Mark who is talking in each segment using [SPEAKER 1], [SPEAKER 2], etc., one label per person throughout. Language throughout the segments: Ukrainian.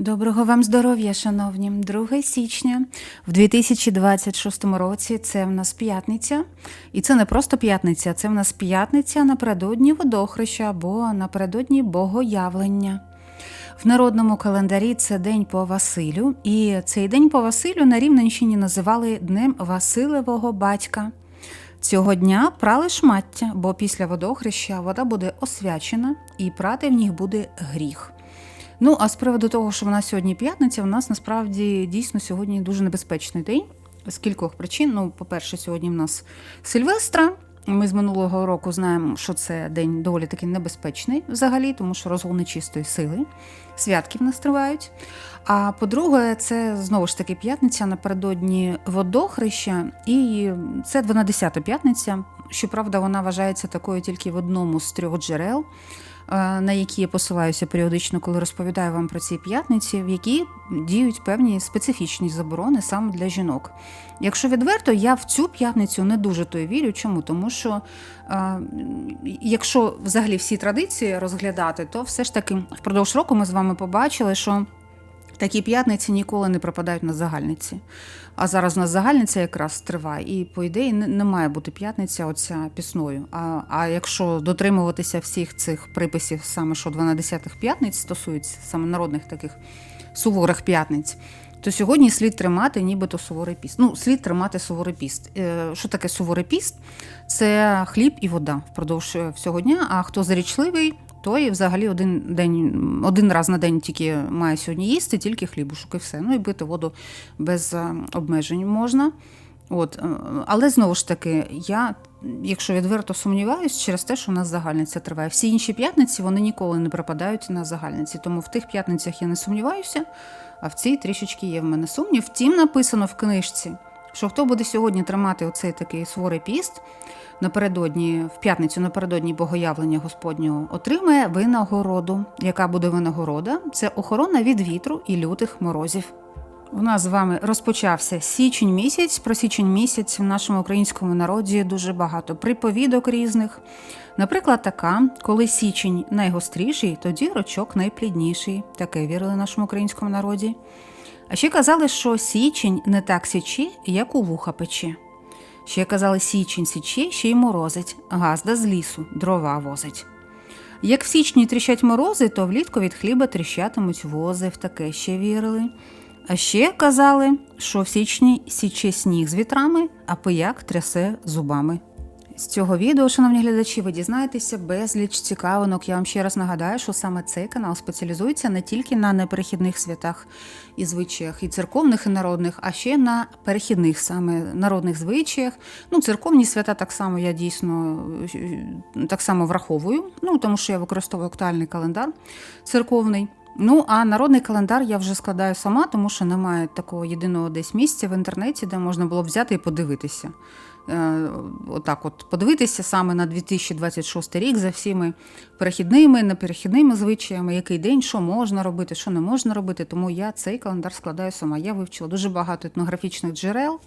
[SPEAKER 1] Доброго вам здоров'я, шановні. 2 січня в 2026 році це в нас п'ятниця. І це не просто п'ятниця, це в нас п'ятниця напередодні водохреща або напередодні богоявлення. В народному календарі це День по Василю, і цей день по Василю на Рівненщині називали Днем Василевого батька. Цього дня прали шмаття, бо після водохреща вода буде освячена і прати в них буде гріх. Ну, а з приводу того, що в нас сьогодні п'ятниця, у нас насправді дійсно сьогодні дуже небезпечний день з кількох причин. Ну, по-перше, сьогодні в нас Сильвестра. Ми з минулого року знаємо, що це день доволі таки небезпечний взагалі, тому що розгул нечистої сили, святки в нас тривають. А по-друге, це знову ж таки п'ятниця напередодні водохреща, і це 12-та п'ятниця. Щоправда, вона вважається такою тільки в одному з трьох джерел, на які я посилаюся періодично, коли розповідаю вам про ці п'ятниці, в які діють певні специфічні заборони саме для жінок. Якщо відверто, я в цю п'ятницю не дуже то вірю. Чому? Тому що е, якщо взагалі всі традиції розглядати, то все ж таки впродовж року ми з вами побачили, що Такі п'ятниці ніколи не пропадають на загальниці. А зараз у нас загальниця якраз триває, і по ідеї не, має бути п'ятниця оця пісною. А, а якщо дотримуватися всіх цих приписів, саме що 12-х п'ятниць стосується саме народних таких суворих п'ятниць, то сьогодні слід тримати нібито суворий піст. Ну, слід тримати суворий піст. Е, Що таке суворий піст? Це хліб і вода впродовж всього дня. А хто зарічливий, той взагалі один день, один раз на день тільки має сьогодні їсти, тільки хлібушок і все. Ну і пити воду без е, обмежень можна. От, е, але знову ж таки, я, якщо відверто сумніваюсь, через те, що у нас загальниця триває. Всі інші п'ятниці вони ніколи не пропадають на загальниці. Тому в тих п'ятницях я не сумніваюся, а в цій трішечки є в мене сумнів. Втім, написано в книжці, що хто буде сьогодні тримати оцей такий суворий піст, напередодні, в п'ятницю напередодні богоявлення Господнього, отримає винагороду. Яка буде винагорода? Це охорона від вітру і лютих морозів. У нас з вами розпочався січень місяць. Про січень місяць в нашому українському народі дуже багато приповідок різних. Наприклад, така, коли січень найгостріший, тоді рочок найплідніший. Таке вірили в нашому українському народі. А ще казали, що січень не так січі, як у вуха пече. Ще казали, січень січе, ще й морозить, газда з лісу, дрова возить. Як в січні тріщать морози, то влітку від хліба тріщатимуть вози, в таке ще вірили. А ще казали, що в січні січе сніг з вітрами, а пияк трясе зубами. З цього відео, шановні глядачі, ви дізнаєтеся безліч цікавинок. Я вам ще раз нагадаю, що саме цей канал спеціалізується не тільки на неперехідних святах і звичаях, і церковних, і народних, а ще на перехідних саме народних звичаях. Ну, церковні свята так само я дійсно е, так само враховую, ну тому що я використовую актуальний календар церковний. Ну, а народний календар я вже складаю сама, тому що немає такого єдиного десь місця в інтернеті, де можна було б взяти і подивитися. Е, Отак, от подивитися саме на 2026 рік за всіми перехідними, неперехідними звичаями, який день, що можна робити, що не можна робити. Тому я цей календар складаю сама. Я вивчила дуже багато етнографічних джерел.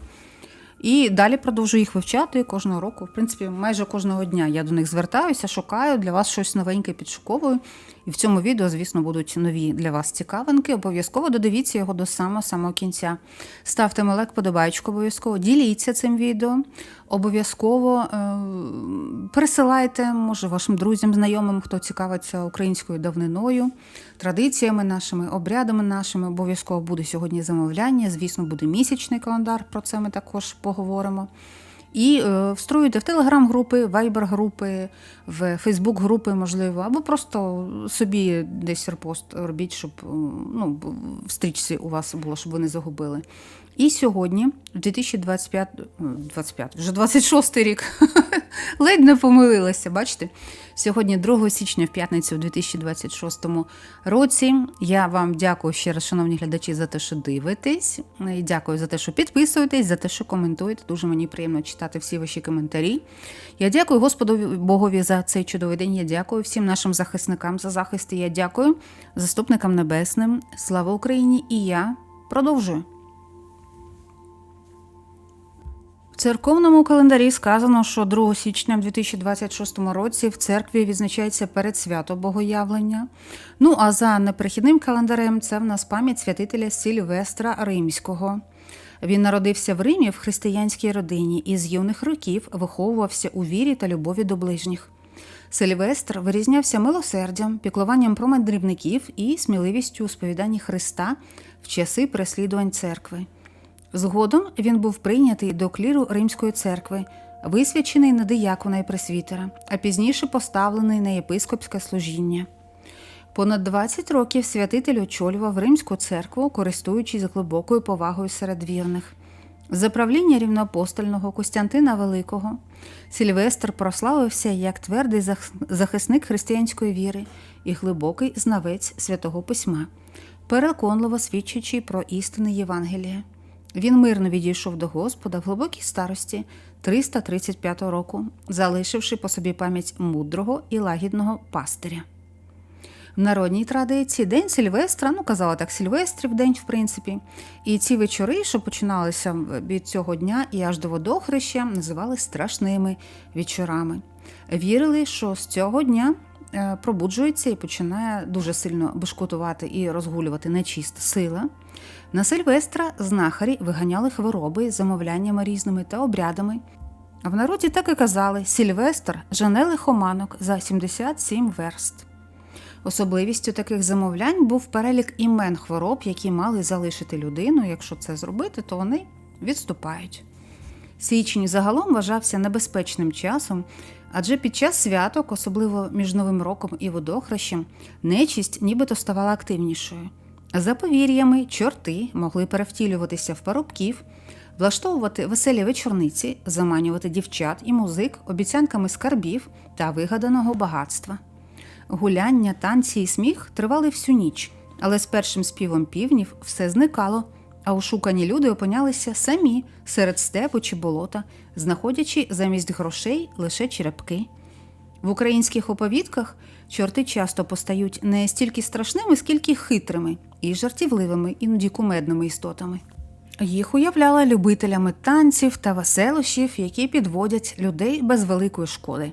[SPEAKER 1] І далі продовжую їх вивчати кожного року. В принципі, майже кожного дня я до них звертаюся, шукаю для вас щось новеньке підшуковую. І в цьому відео, звісно, будуть нові для вас цікавинки. Обов'язково додивіться його до самого самого кінця. Ставте малек, подобайку обов'язково, діліться цим відео. Обов'язково е- пересилайте, може, вашим друзям, знайомим, хто цікавиться українською давниною, традиціями нашими, обрядами нашими. Обов'язково буде сьогодні замовляння. Звісно, буде місячний календар. Про це ми також поговоримо. І е, встроюйте в телеграм-групи, вайбер-групи, в Фейсбук-групи, можливо, або просто собі десь репост робіть, щоб е, ну, в стрічці у вас було, щоб ви не загубили. І сьогодні, в 2025, 25, вже 26 рік, ледь не помилилася, бачите? Сьогодні, 2 січня, в п'ятницю, в 2026 році. Я вам дякую ще раз, шановні глядачі, за те, що дивитесь. І Дякую за те, що підписуєтесь, за те, що коментуєте. Дуже мені приємно читати всі ваші коментарі. Я дякую Господу Богові за цей чудовий день. Я дякую всім нашим захисникам за захист. Я дякую заступникам небесним. Слава Україні! І я продовжую. Церковному календарі сказано, що 2 січня в 2026 році в церкві відзначається передсвято Богоявлення. Ну а за неперехідним календарем це в нас пам'ять святителя Сільвестра Римського. Він народився в Римі в християнській родині і з юних років виховувався у вірі та любові до ближніх. Сильвестр вирізнявся милосердям, піклуванням про мандрівників і сміливістю у сповіданні Христа в часи переслідувань церкви. Згодом він був прийнятий до кліру Римської церкви, висвячений на диякона і пресвітера, а пізніше поставлений на єпископське служіння. Понад 20 років святитель очолював Римську церкву, користуючись глибокою повагою серед вірних. За правління рівноапостольного Костянтина Великого Сільвестр прославився як твердий захисник християнської віри і глибокий знавець святого письма, переконливо свідчачи про істини Євангелія. Він мирно відійшов до Господа в глибокій старості 335 року, залишивши по собі пам'ять мудрого і лагідного пастиря. В народній традиції День Сільвестра, ну казала так, Сільвестрів день, в принципі. І ці вечори, що починалися від цього дня і аж до водохреща, називали страшними вечорами. Вірили, що з цього дня е, пробуджується і починає дуже сильно бешкотувати і розгулювати нечиста сила. На Сильвестра знахарі виганяли хвороби замовляннями різними та обрядами. А в народі так і казали: Сільвестр жене лихоманок за 77 верст. Особливістю таких замовлянь був перелік імен хвороб, які мали залишити людину. Якщо це зробити, то вони відступають. Січень загалом вважався небезпечним часом, адже під час святок, особливо між Новим роком і водохрещем, нечисть нібито ставала активнішою. За повір'ями, чорти могли перевтілюватися в парубків, влаштовувати веселі вечорниці, заманювати дівчат і музик обіцянками скарбів та вигаданого багатства. Гуляння, танці і сміх тривали всю ніч, але з першим співом півнів все зникало, а ошукані люди опинялися самі серед степу чи болота, знаходячи замість грошей лише черепки. В українських оповідках чорти часто постають не стільки страшними, скільки хитрими і жартівливими, іноді кумедними істотами. Їх уявляли любителями танців та веселощів, які підводять людей без великої шкоди.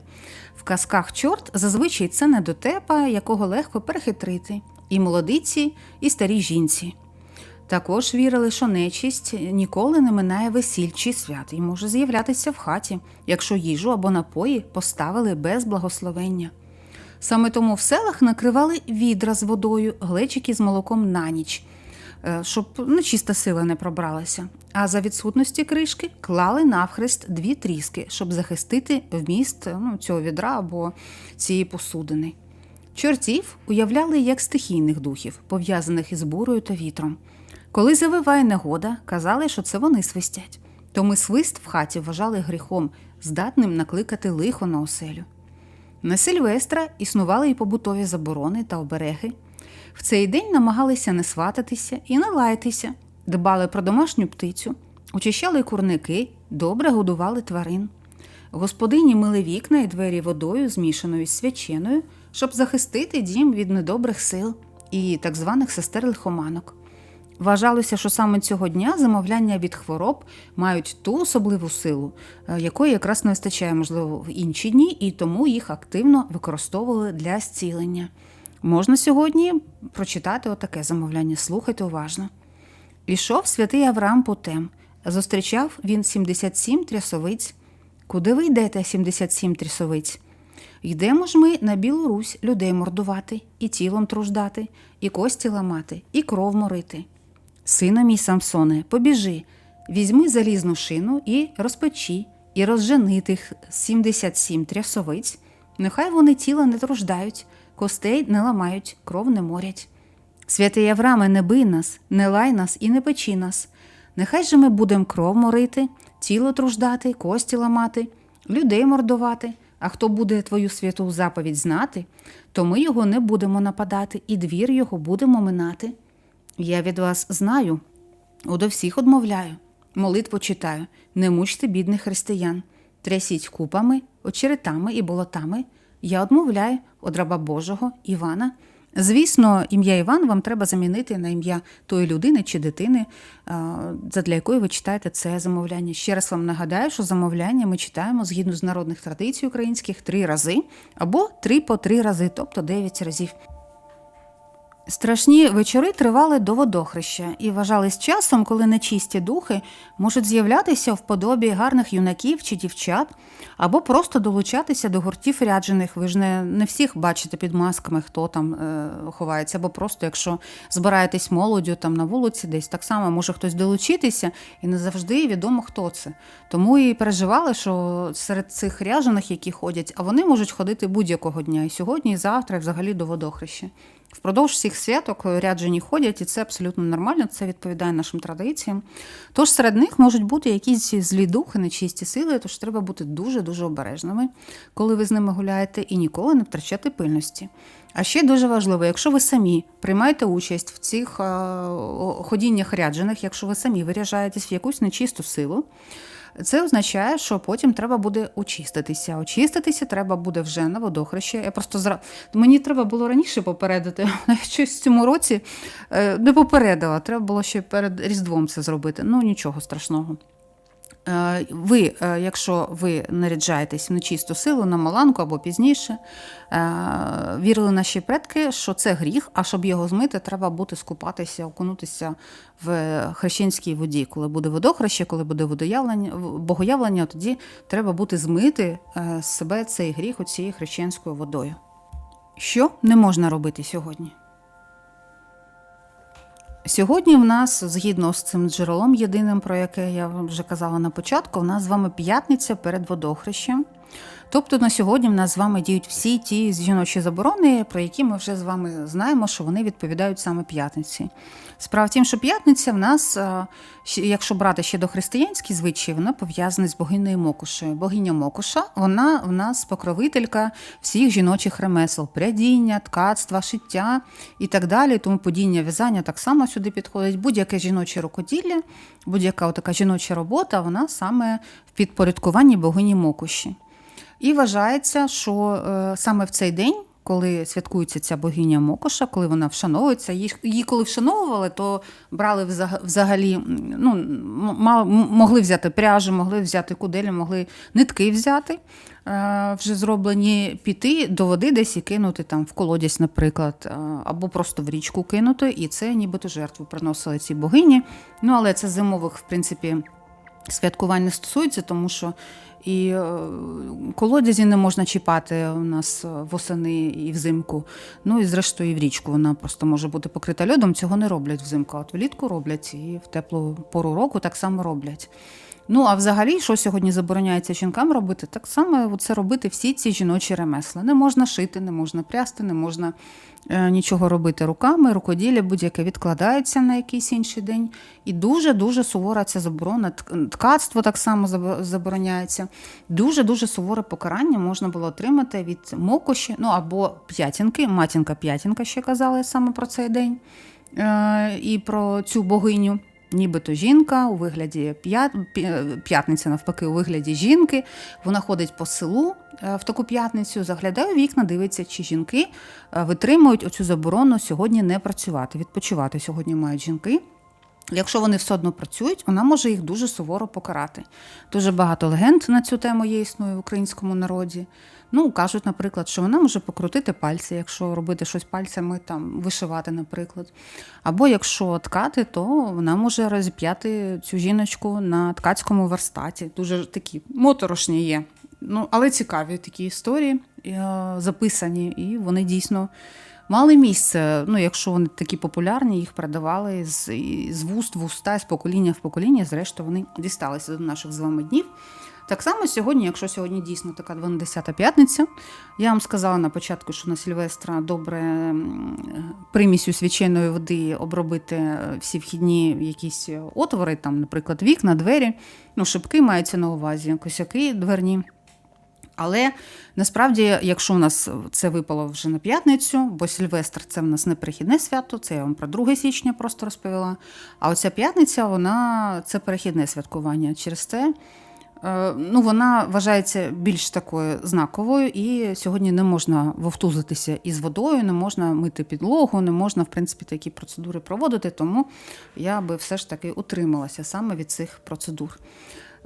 [SPEAKER 1] В казках чорт зазвичай це недотепа, якого легко перехитрити, і молодиці, і старій жінці. Також вірили, що нечисть ніколи не минає весіль чи свят і може з'являтися в хаті, якщо їжу або напої поставили без благословення. Саме тому в селах накривали відра з водою, глечики з молоком на ніч, е, щоб нечиста сила не пробралася. А за відсутності кришки клали навхрест дві тріски, щоб захистити вміст ну, цього відра або цієї посудини. Чортів уявляли як стихійних духів, пов'язаних із бурою та вітром. Коли завиває негода, казали, що це вони свистять. Тому свист в хаті вважали гріхом, здатним накликати лихо на оселю. На Сильвестра існували і побутові заборони та обереги. В цей день намагалися не свататися і не лаятися, дбали про домашню птицю, очищали курники, добре годували тварин. Господині мили вікна і двері водою, змішаною з свяченою, щоб захистити дім від недобрих сил і так званих сестер лихоманок. Вважалося, що саме цього дня замовляння від хвороб мають ту особливу силу, е, якої якраз не вистачає, можливо, в інші дні, і тому їх активно використовували для зцілення. Можна сьогодні прочитати отаке замовляння. Слухайте уважно. Ішов святий Авраам путем. Зустрічав він 77 трясовиць. Куди ви йдете, 77 трясовиць? Йдемо ж ми на Білу Русь людей мордувати, і тілом труждати, і кості ламати, і кров морити. Сино мій Самсоне, побіжи, візьми залізну шину і розпечи, і розжени тих 77 трясовиць. Нехай вони тіла не труждають, костей не ламають, кров не морять. Святий Авраме, не бий нас, не лай нас і не печи нас. Нехай же ми будемо кров морити, тіло труждати, кості ламати, людей мордувати. А хто буде твою святу заповідь знати, то ми його не будемо нападати, і двір його будемо минати. Я від вас знаю, удо всіх одмовляю, молитву читаю, не мучте бідних християн, трясіть купами, очеретами і болотами. Я одмовляю од раба Божого, Івана, Звісно, ім'я Іван вам треба замінити на ім'я тої людини чи дитини, задля якої ви читаєте це замовляння. Ще раз вам нагадаю, що замовляння ми читаємо згідно з народних традицій українських три рази або три по три рази, тобто дев'ять разів. Страшні вечори тривали до водохреща і вважались часом, коли нечисті духи можуть з'являтися в подобі гарних юнаків чи дівчат, або просто долучатися до гуртів ряджених. Ви ж не, не всіх бачите під масками, хто там е, ховається, або просто якщо збираєтесь молоддю там на вулиці, десь так само може хтось долучитися, і не завжди відомо, хто це. Тому і переживали, що серед цих ряжених, які ходять, а вони можуть ходити будь-якого дня, і сьогодні, і завтра, і взагалі до водохреща. Впродовж всіх святок ряджені ходять, і це абсолютно нормально, це відповідає нашим традиціям. Тож серед них можуть бути якісь злі духи, нечисті сили, тож треба бути дуже-дуже обережними, коли ви з ними гуляєте, і ніколи не втрачати пильності. А ще дуже важливо, якщо ви самі приймаєте участь в цих е, ходіннях ряджених, якщо ви самі виряджаєтесь в якусь нечисту силу, це означає, що потім треба буде очиститися. Очиститися треба буде вже на водохрещі. Я просто зра... Мені треба було раніше попередити. Щось в цьому році е, не попередила. Треба було ще перед Різдвом це зробити. Ну нічого страшного. Е, Ви, е, якщо ви наряджаєтесь в нечисту силу на маланку або пізніше, е, вірили наші предки, що це гріх, а щоб його змити, треба бути скупатися, окунутися в хрещенській воді. Коли буде водохреще, коли буде водоявлення, богоявлення, тоді треба бути змити з себе цей гріх цією хрещенською водою. Що не можна робити сьогодні? Сьогодні в нас, згідно з цим джерелом єдиним, про яке я вже казала на початку, в нас з вами п'ятниця перед водохрещем. Тобто на сьогодні в нас з вами діють всі ті жіночі заборони, про які ми вже з вами знаємо, що вони відповідають саме п'ятниці. Справа в тім, що п'ятниця в нас, якщо брати ще до християнські звичаї, вона пов'язана з богинею Мокушею. Богиня Мокуша, вона в нас покровителька всіх жіночих ремесел, прядіння, ткацтва, шиття і так далі. Тому подіння в'язання так само сюди підходить. Будь-яке жіноче рукоділля, будь-яка така жіноча робота, вона саме в підпорядкуванні богині Мокуші. І вважається, що е, саме в цей день, коли святкується ця богиня Мокоша, коли вона вшановується, її, її коли вшановували, то брали взагалі, ну, могли взяти пряжу, могли взяти куделі, могли нитки взяти, е, вже зроблені, піти до води десь і кинути там в колодязь, наприклад, е, або просто в річку кинути, і це нібито жертву приносили цій богині. Ну, але це зимових, в принципі, святкувань не стосується, тому що і е, колодязі не можна чіпати у нас восени і взимку. Ну і зрештою і в річку вона просто може бути покрита льодом. Цього не роблять взимку. От влітку роблять і в теплу пору року так само роблять. Ну, а взагалі, що сьогодні забороняється жінкам робити, так само це робити всі ці жіночі ремесла. Не можна шити, не можна прясти, не можна е, нічого робити руками, рукоділля будь-яке відкладається на якийсь інший день. І дуже-дуже сувора ця заборона. Ткацтво так само забороняється. Дуже-дуже суворе покарання можна було отримати від мокоші, ну або п'ятінки, матінка-п'ятінка ще казали саме про цей день е, і про цю богиню. Нібито жінка у вигляді п'ятниця, навпаки, у вигляді жінки. Вона ходить по селу е, в таку п'ятницю, заглядає вікна, дивиться, чи жінки е, витримують оцю заборону сьогодні не працювати. Відпочивати сьогодні мають жінки. Якщо вони все одно працюють, вона може їх дуже суворо покарати. Дуже багато легенд на цю тему є існує в українському народі. Ну, кажуть, наприклад, що вона може покрутити пальці, якщо робити щось пальцями, там вишивати, наприклад. Або якщо ткати, то вона може розіп'яти цю жіночку на ткацькому верстаті. Дуже такі моторошні є. Ну, але цікаві такі історії е, записані, і вони дійсно мали місце. Ну, якщо вони такі популярні, їх передавали з з вуст в уста, з покоління в покоління. Зрештою, вони дісталися до наших з вами днів. Так само сьогодні, якщо сьогодні дійсно така 12-та п'ятниця, я вам сказала на початку, що на Сільвестра добре примісю свяченої води обробити всі вхідні якісь отвори, там, наприклад, вікна, двері, ну, шибки маються на увазі, косяки дверні. Але насправді, якщо у нас це випало вже на п'ятницю, бо Сільвестр це в нас не перехідне свято, це я вам про 2 січня просто розповіла. А оця п'ятниця, вона це перехідне святкування. Через це Е, Ну, вона вважається більш такою знаковою, і сьогодні не можна вовтузитися із водою, не можна мити підлогу, не можна, в принципі, такі процедури проводити. Тому я би все ж таки утрималася саме від цих процедур.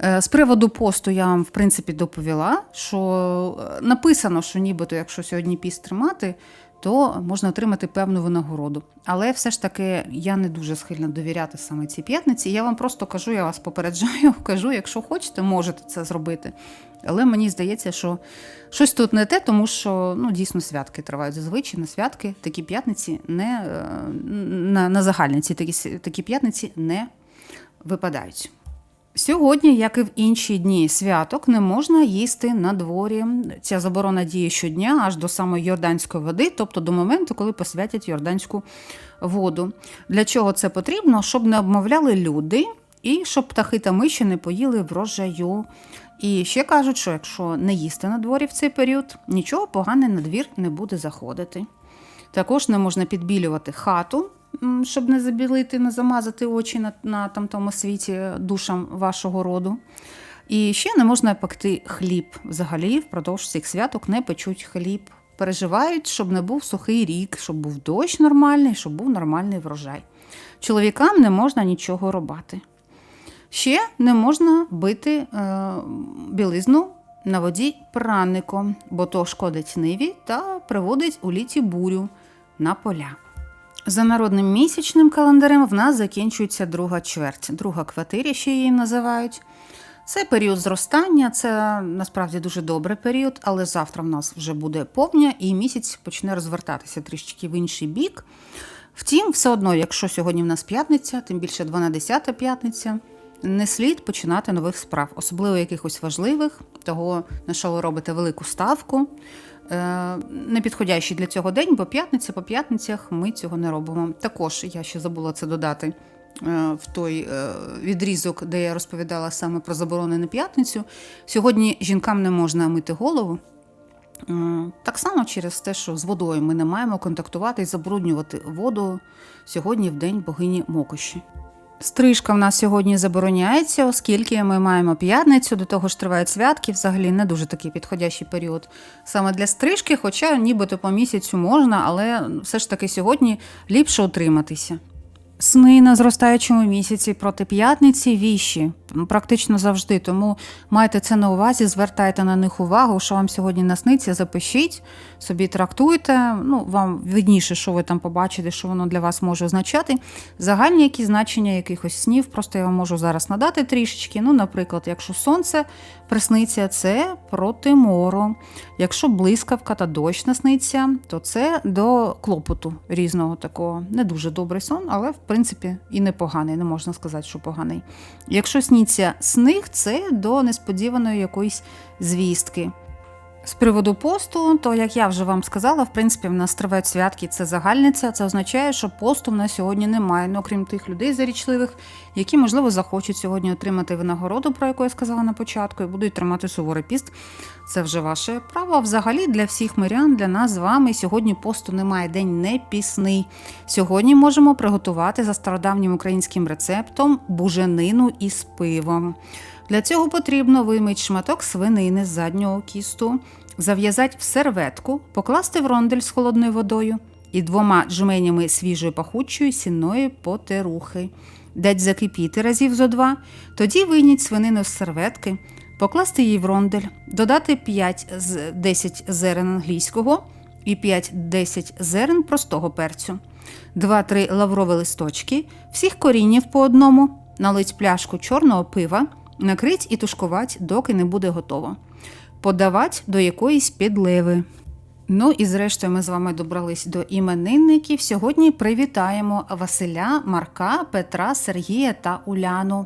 [SPEAKER 1] Е, З приводу посту я вам, в принципі, доповіла, що е, написано, що нібито, якщо сьогодні піст тримати, то можна отримати певну винагороду. Але все ж таки я не дуже схильна довіряти саме цій п'ятниці. Я вам просто кажу, я вас попереджаю, кажу, якщо хочете, можете це зробити. Але мені здається, що щось тут не те, тому що ну, дійсно святки тривають. Зазвичай на святки такі п'ятниці не е, на, на загальниці такі, такі п'ятниці не випадають. Сьогодні, як і в інші дні святок, не можна їсти на дворі. Ця заборона діє щодня аж до самої йорданської води, тобто до моменту, коли посвятять йорданську воду. Для чого це потрібно? Щоб не обмовляли люди і щоб птахи та миші не поїли врожаю. І ще кажуть, що якщо не їсти на дворі в цей період, нічого погане на двір не буде заходити. Також не можна підбілювати хату, щоб не забілити, не замазати очі на, на там, тому світі душам вашого роду. І ще не можна пекти хліб. Взагалі, впродовж цих святок не печуть хліб. Переживають, щоб не був сухий рік, щоб був дощ нормальний, щоб був нормальний врожай. Чоловікам не можна нічого робити. Ще не можна бити е, білизну на воді праником, бо то шкодить ниві та приводить у літі бурю на поля. За народним місячним календарем в нас закінчується друга чверть, друга квартиря, ще її називають. Це період зростання, це насправді дуже добрий період, але завтра в нас вже буде повня і місяць почне розвертатися трішки в інший бік. Втім, все одно, якщо сьогодні в нас п'ятниця, тим більше 12-та п'ятниця, не слід починати нових справ, особливо якихось важливих, того, на що ви робите велику ставку. Е, Непідходящий для цього день, бо п'ятниця по п'ятницях ми цього не робимо. Також я ще забула це додати е, в той е, відрізок, де я розповідала саме про заборони на п'ятницю. Сьогодні жінкам не можна мити голову. Так само через те, що з водою ми не маємо контактувати і забруднювати воду сьогодні в день богині Мокоші. Стрижка в нас сьогодні забороняється, оскільки ми маємо п'ятницю, до того ж тривають святки, взагалі не дуже такий підходящий період саме для стрижки, хоча нібито по місяцю можна, але все ж таки сьогодні ліпше утриматися. Сни на зростаючому місяці проти п'ятниці віші практично завжди. Тому майте це на увазі, звертайте на них увагу, що вам сьогодні насниться, запишіть, собі трактуйте. Ну, вам видніше, що ви там побачите, що воно для вас може означати. Загальні які значення якихось снів, просто я вам можу зараз надати трішечки. Ну, наприклад, якщо сонце присниться, це проти мору. Якщо блискавка та дощ насниться, то це до клопоту різного такого. Не дуже добрий сон, але в принципі і непоганий, не можна сказати, що поганий. Якщо сніться сних, це до несподіваної якоїсь звістки. З приводу посту, то як я вже вам сказала, в принципі, в нас тривають святки, це загальниця. Це означає, що посту в нас сьогодні немає. Ну, окрім тих людей зарічливих, які, можливо, захочуть сьогодні отримати винагороду, про яку я сказала на початку, і будуть тримати суворий піст. Це вже ваше право. Взагалі для всіх мирян, для нас з вами сьогодні посту немає. День не пісний. Сьогодні можемо приготувати за стародавнім українським рецептом буженину із пивом. Для цього потрібно вимити шматок свинини з заднього кісту, зав'язати в серветку, покласти в рондель з холодною водою і двома жменями свіжої пахучої сінної потерухи. Дать закипіти разів зо два, тоді вийнять свинину з серветки, покласти її в рондель, додати 5 з 10 зерен англійського і 5-10 зерен простого перцю, 2-3 лаврові листочки, всіх коріннів по одному, налить пляшку чорного пива, накрить і тушкувати, доки не буде готово. Подавати до якоїсь підливи. Ну і зрештою ми з вами добрались до іменинників. Сьогодні привітаємо Василя, Марка, Петра, Сергія та Уляну.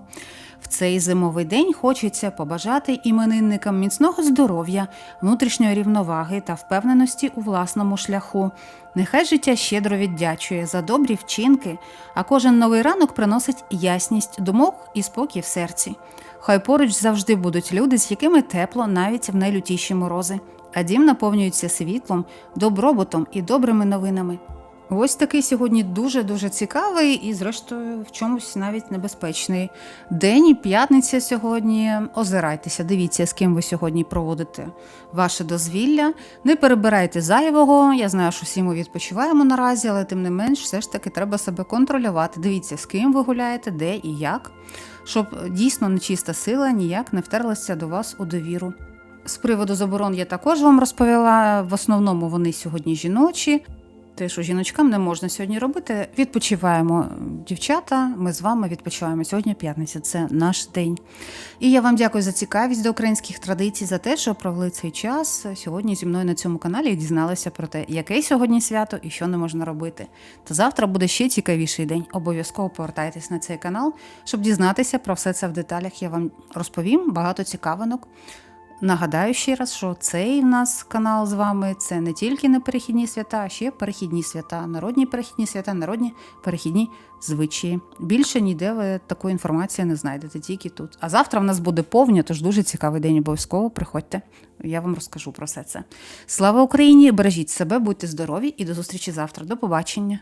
[SPEAKER 1] В цей зимовий день хочеться побажати іменинникам міцного здоров'я, внутрішньої рівноваги та впевненості у власному шляху. Нехай життя щедро віддячує за добрі вчинки, а кожен новий ранок приносить ясність думок і спокій в серці. Хай поруч завжди будуть люди, з якими тепло навіть в найлютіші морози, а дім наповнюється світлом, добробутом і добрими новинами. Ось такий сьогодні дуже-дуже цікавий і, зрештою, в чомусь навіть небезпечний день. П'ятниця сьогодні. Озирайтеся, дивіться, з ким ви сьогодні проводите ваше дозвілля. Не перебирайте зайвого. Я знаю, що всі ми відпочиваємо наразі, але тим не менш, все ж таки треба себе контролювати. Дивіться, з ким ви гуляєте, де і як, щоб дійсно нечиста сила ніяк не втерлася до вас у довіру. З приводу заборон я також вам розповіла. В основному вони сьогодні жіночі. Те, що жіночкам не можна сьогодні робити. Відпочиваємо, дівчата. Ми з вами відпочиваємо сьогодні. П'ятниця, це наш день. І я вам дякую за цікавість до українських традицій, за те, що провели цей час сьогодні зі мною на цьому каналі і дізналися про те, яке сьогодні свято і що не можна робити. То завтра буде ще цікавіший день. Обов'язково повертайтесь на цей канал, щоб дізнатися про все це в деталях. Я вам розповім багато цікавинок. Нагадаю ще раз, що цей в нас канал з вами це не тільки неперехідні свята, а ще перехідні свята, народні перехідні свята, народні перехідні звичаї. Більше ніде ви такої інформації не знайдете, тільки тут. А завтра в нас буде повня, тож дуже цікавий день. Обов'язково приходьте. Я вам розкажу про все це. Слава Україні! Бережіть себе, будьте здорові і до зустрічі завтра. До побачення!